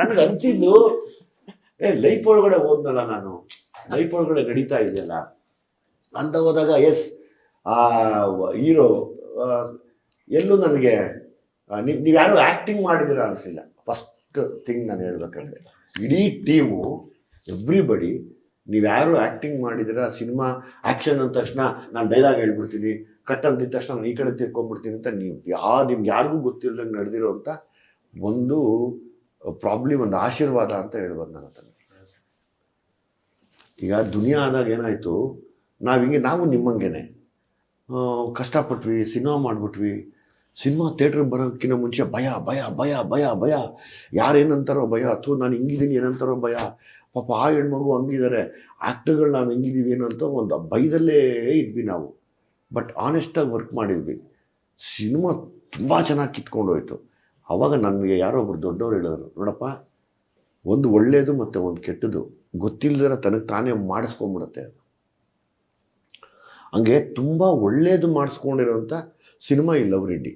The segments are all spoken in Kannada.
ನನಗೆ ಅನ್ಸಿದ್ದು, ಏ ಲೈಫ್ ಒಳಗಡೆ ಹೋದ್ನಲ್ಲ ನಾನು. ಲೈಫ್ ಒಳಗಡೆ ನಡೀತಾ ಇದೆಯಲ್ಲ. ಅಂತ ಹೋದಾಗ ಎಸ್ ಆ ಹೀರೋ ಎಲ್ಲೂ ನನಗೆ ನೀವು ನೀವು ಯಾರು ಆ್ಯಕ್ಟಿಂಗ್ ಮಾಡಿದಿರ ಅನಿಸಿಲ್ಲ. ಫಸ್ಟ್ ಥಿಂಗ್ ನಾನು ಹೇಳ್ಬೇಕಂದ್ರೆ, ಇಡೀ ಟೀಮು ಎವ್ರಿಬಡಿ ನೀವು ಯಾರು ಆ್ಯಕ್ಟಿಂಗ್ ಮಾಡಿದಿರ ಸಿನಿಮಾ ಆ್ಯಕ್ಷನ್ ಅಂದ ತಕ್ಷಣ ನಾನು ಡೈಲಾಗ್ ಹೇಳ್ಬಿಡ್ತೀನಿ ಕಟ್ ಅಂದಿದ ತಕ್ಷಣ ನಾನು ಈ ಕಡೆ ತಿರ್ಕೊಂಡ್ಬಿಡ್ತೀನಿ ಅಂತ ನೀವು ಯಾ, ನಿಮ್ಗೆ ಯಾರಿಗೂ ಗೊತ್ತಿಲ್ಲದಂಗೆ ನಡೆದಿರೋ ಅಂತ ಒಂದು ಪ್ರಾಬ್ಲಿ ಒಂದು ಆಶೀರ್ವಾದ ಅಂತ ಹೇಳ್ಬೋದು ನನ್ನ ಹತ್ರ ಈಗ ದುನಿಯಾ ಆದಾಗ ಏನಾಯಿತು? ನಾವು ಹಿಂಗೆ, ನಾವು ನಿಮ್ಮಂಗೆನೆ. ಕಷ್ಟಪಟ್ವಿ, ಸಿನಿಮಾ ಮಾಡಿಬಿಟ್ವಿ. ಸಿನಿಮಾ ಥಿಯೇಟ್ರಿಗೆ ಬರೋಕ್ಕಿಂತ ಮುಂಚೆ ಭಯ ಭಯ ಭಯ ಭಯ ಭಯ. ಯಾರೇನಂತಾರೋ ಭಯ. ಅಥವಾ ನಾನು ಹಿಂಗಿದ್ದೀನಿ, ಏನಂತಾರೋ ಭಯ. ಪಾಪ ಆ ಹೆಣ್ಮಗು ಹಂಗಿದ್ದಾರೆ ಆ್ಯಕ್ಟರ್ಗಳು ನಾವು ಹೆಂಗಿದ್ದೀವಿ ಏನಂತ ಒಂದು ಭಯದಲ್ಲೇ ಇದ್ವಿ ನಾವು. ಬಟ್ ಆನೆಸ್ಟಾಗಿ ವರ್ಕ್ ಮಾಡಿದ್ವಿ. ಸಿನಿಮಾ ತುಂಬ ಚೆನ್ನಾಗಿ ಕಿತ್ಕೊಂಡು ಅವಾಗ ನನಗೆ ಯಾರೋ ಒಬ್ರು ದೊಡ್ಡವ್ರು ಹೇಳಿದ್ರು ನೋಡಪ್ಪ ಒಂದು ಒಳ್ಳೆಯದು ಮತ್ತು ಒಂದು ಕೆಟ್ಟದ್ದು ಗೊತ್ತಿಲ್ಲದಿರ ತನಗೆ ತಾನೇ ಮಾಡಿಸ್ಕೊಂಬಿಡುತ್ತೆ ಅದು. ಹಂಗೆ ತುಂಬ ಒಳ್ಳೆಯದು ಮಾಡಿಸ್ಕೊಂಡಿರೋಂಥ ಸಿನಿಮಾ ಇಲ್ಲ ಲವ್ ರೆಡ್ಡಿ.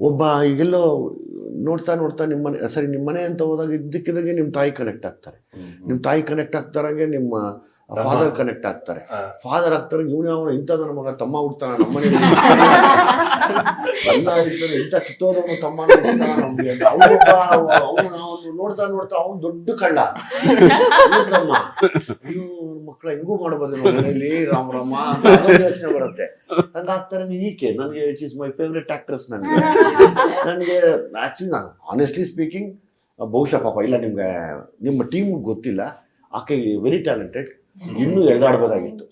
ಒಬ್ಬ ಈಗೆಲ್ಲೋ ನೋಡ್ತಾ ನೋಡ್ತಾ ನಿಮ್ಮ ಮನೆ ಸರಿ ನಿಮ್ಮ ಮನೆ ಅಂತ ಹೋದಾಗ ಇದ್ದಕ್ಕಿದ್ದಂಗೆ ನಿಮ್ಮ ತಾಯಿ ಕನೆಕ್ಟ್ ಆಗ್ತಾರೆ. ನಿಮ್ಮ ತಾಯಿ ಕನೆಕ್ಟ್ ಆಗ್ತಾರಂಗೆ ನಿಮ್ಮ ಫಾದರ್ ಕನೆಕ್ಟ್ ಆಗ್ತಾರೆ. ಫಾದರ್ ಆಗ್ತಾರೆ ಇವನು ಅವನು ಇಂಥ ನನ್ನ ಮಗ ತಮ್ಮ ಹುಡ್ತಾನ ನಮ್ಮನೆ ಇಂಥ ಕಿತ್ತೋದವನು ತಮ್ಮ ನಮ್ಗೆ ಅವನು ನೋಡ್ತಾ ನೋಡ್ತಾ ಅವನು ದೊಡ್ಡ ಕಳ್ಳ. ತಮ್ಮ. ಅಯ್ಯೋ ಮಕ್ಕಳ ಹಿಂಗೂ ಮಾಡಬಾರ್ದು ಮನೆಯಲ್ಲಿ ರಾಮ ರಾಮ ಯೋಚನೆ ಬರುತ್ತೆ. ಹಂಗಾಗ್ತಾರೆ ಈಕೆ ನನಗೆ it is my favourite actress ನನಗೆ. ನನಗೆ ಆಕ್ಚುಲಿ ನಾನು ಆನೆಸ್ಟ್ಲಿ ಸ್ಪೀಕಿಂಗ್ ಬಹುಶಃ ಪಾಪ ಇಲ್ಲ ನಿಮ್ಗೆ ನಿಮ್ಮ ಟೀಮ್ ಗೊತ್ತಿಲ್ಲ. ಆಕೆ ವೆರಿ ಟ್ಯಾಲೆಂಟೆಡ್ ಇನ್ನೂ ಎಳ್ದಾಡ್ಬೋದಾಗಿತ್ತು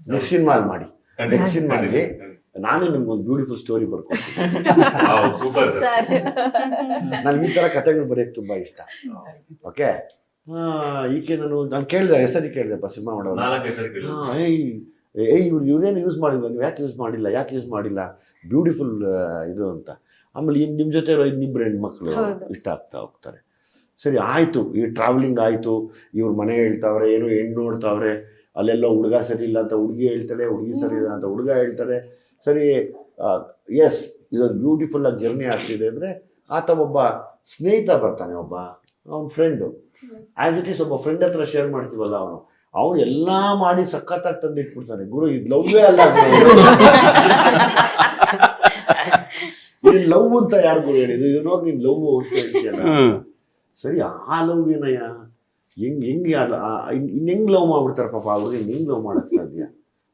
ನೆಕ್ಸ್ಟ್ ಸಿನಿಮಾ ಮಾಡಿ. ನೆಕ್ಸ್ಟ್ ಸಿನಿಮಾಲಿ ನಾನೇ ನಿಮ್ಗೆ ಒಂದು ಬ್ಯೂಟಿಫುಲ್ ಸ್ಟೋರಿ ಬರ್ಕೊಡ್ತೀನಿ ಸೂಪರ್ ಸರ್. ನನಗೆ ಈ ಥರ ಕಥೆಗಳು ಬರೆಯೋಕ್ಕೆ ತುಂಬಾ ಇಷ್ಟ. ಓಕೆ? ಈಕೆ ನಾನು ನಾನು ಕೇಳಿದೆ ಹೆಸರಿ ಕೇಳಿದೆಪ್ಪ ಸಿನಿಮಾ ಮಾಡೋರು ಹಾ, ಏಯ್ ಏಯ್ ಇವ್ರು ಇವ್ರೇನು ಯೂಸ್ ಮಾಡಿಲ್ಲ ನೀವು ಯಾಕೆ ಯೂಸ್ ಮಾಡಿಲ್ಲ? ಯಾಕೆ ಯೂಸ್ ಮಾಡಿಲ್ಲ? ಬ್ಯೂಟಿಫುಲ್ ಇದು ಅಂತ. ಆಮೇಲೆ ನಿಮ್ಮ ಜೊತೆ ಇರೋ ಇನ್ನಿಬ್ಬರು ಹೆಣ್ಮಕ್ಳು. ಇಷ್ಟ ಆಗ್ತಾ ಹೋಗ್ತಾರೆ. ಸರಿ ಆಯಿತು. ಈ ಟ್ರಾವೆಲಿಂಗ್ ಆಯಿತು. ಇವ್ರ ಮನೆ ಹೇಳ್ತಾವ್ರೆ ಏನೋ ಹೆಣ್ಣು ನೋಡ್ತಾವ್ರೆ ಅಲ್ಲೆಲ್ಲ ಹುಡುಗ ಸರಿ ಇಲ್ಲ ಅಂತ ಹುಡುಗಿ ಹೇಳ್ತಾಳೆ ಹುಡುಗಿ ಸರಿ ಇಲ್ಲ ಅಂತ ಹುಡುಗ ಹೇಳ್ತಾರೆ ಸರಿ ಎಸ್ ಇದೊಂದು ಬ್ಯೂಟಿಫುಲ್ ಆಗಿ ಜರ್ನಿ ಆಗ್ತಿದೆ ಅಂದರೆ ಆತ ಒಬ್ಬ ಸ್ನೇಹಿತ ಬರ್ತಾನೆ ಒಬ್ಬ ಅವ್ನ ಫ್ರೆಂಡು ಆ್ಯಸ್ ಇಟ್ ಈಸ್ ಒಬ್ಬ ಫ್ರೆಂಡ್ ಹತ್ರ ಶೇರ್ ಮಾಡ್ತೀವಲ್ಲ ಅವನು. ಅವನು ಎಲ್ಲ ಮಾಡಿ ಸಖತ್ತಾಗಿ ತಂದಿಟ್ಬಿಡ್ತಾನೆ. ಗುರು ಇದು ಲವ್ವೇ ಅಲ್ಲ ಇದು ಲವ್ ಅಂತ ಯಾರು ಗುರು ಹೇಳಿದ್ರು ಇದು ನೋಡಿ ನೀನು ಲವ್ ಅಂತ ಹೇಳ್ತೀಯಲ್ಲ. ಸರಿ, ಆ ಲವ್ ಏನಯ್ಯ ಹೆಂಗೆ ಹೆಂಗೆ ಇನ್ನು ಹೆಂಗ್ ಲವ್ ಮಾಡ್ಬಿಡ್ತಾರೆ ಪಾಪ ಅವ್ರಿಗೆ ಹೆಂಗೆ ಲವ್ ಮಾಡಕ್ ಸಾಧ್ಯ?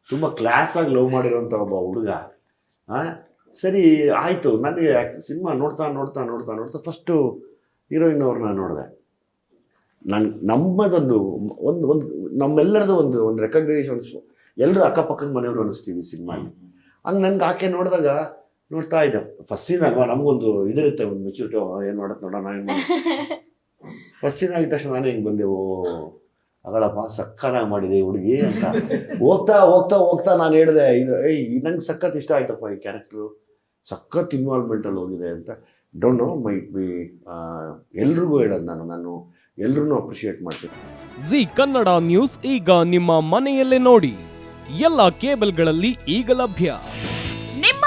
ತುಂಬ ಕ್ಲಾಸ್ ಆಗಿ ಲವ್ ಮಾಡಿರೋಂಥ ಒಬ್ಬ ಹುಡುಗ. ಸರಿ, ಆಯಿತು. ನನಗೆ ಸಿನಿಮಾ ನೋಡ್ತಾ ನೋಡ್ತಾ ನೋಡ್ತಾ ನೋಡ್ತಾ ಫಸ್ಟು ಹೀರೋಯಿನ್ ಅವ್ರನ್ನ ನೋಡಿದೆ. ನನ್, ನಮ್ಮದೊಂದು, ಒಂದು ಒಂದು ನಮ್ಮೆಲ್ಲರದು ಒಂದು ಒಂದು ರೆಕಗ್ನೈಸೇಷನ್ ಎಲ್ಲರೂ ಅಕ್ಕಪಕ್ಕದ ಮನೆಯವರು ಅನಿಸ್ತೀವಿ ಸಿನಿಮಾಲಿ. ಹಂಗೆ ನನಗೆ ಆಕೆ ನೋಡಿದಾಗ ನೋಡ್ತಾ ಇದ್ದೆ. ಫಸ್ಟ್ ಸೀನ್ ಅಲ್ವಾ? ನಮಗೊಂದು ಇದಿರುತ್ತೆ, ಒಂದು ಮೆಚುರಿಟಿ ಏನು ಮಾಡತ್ ನೋಡೋಣ, ಏನು ಫಸ್ಟ್ ಸೀನ್ ಆಗಿದ ತಕ್ಷಣ ನಾನೇ ಹಿಂಗೆ ಬಂದೆ, ಓ, ಅಗಳಪ್ಪ ಸಕ್ಕನಾಗಿ ಮಾಡಿದೆ ಹುಡುಗಿ ಅಂತ. ಹೋಗ್ತಾ ಹೋಗ್ತಾ ಹೋಗ್ತಾ ನಾನು ಹೇಳಿದೆ, ಇದು, ಏಯ್ ನಂಗೆ ಸಖತ್ ಇಷ್ಟ ಆಯ್ತಪ್ಪ ಈ ಕ್ಯಾರೆಕ್ಟ್ರು ಸಖತ್ ಇನ್ವಾಲ್ವ್ಮೆಂಟಲ್ಲಿ ಹೋಗಿದೆ ಅಂತ. ಡೋಂಟ್ ನೋ ಮೈಟ್ ಬಿ ಎಲ್ರಿಗೂ ಹೇಳೋದು ನಾನು ನಾನು ಎಲ್ರೂ ಅಪ್ರಿಷಿಯೇಟ್ ಮಾಡ್ತೀನಿ. ಜಿ ಕನ್ನಡ ನ್ಯೂಸ್ ಈಗ ನಿಮ್ಮ ಮನೆಯಲ್ಲೇ ನೋಡಿ. ಎಲ್ಲ ಕೇಬಲ್ಗಳಲ್ಲಿ ಈಗ ಲಭ್ಯ.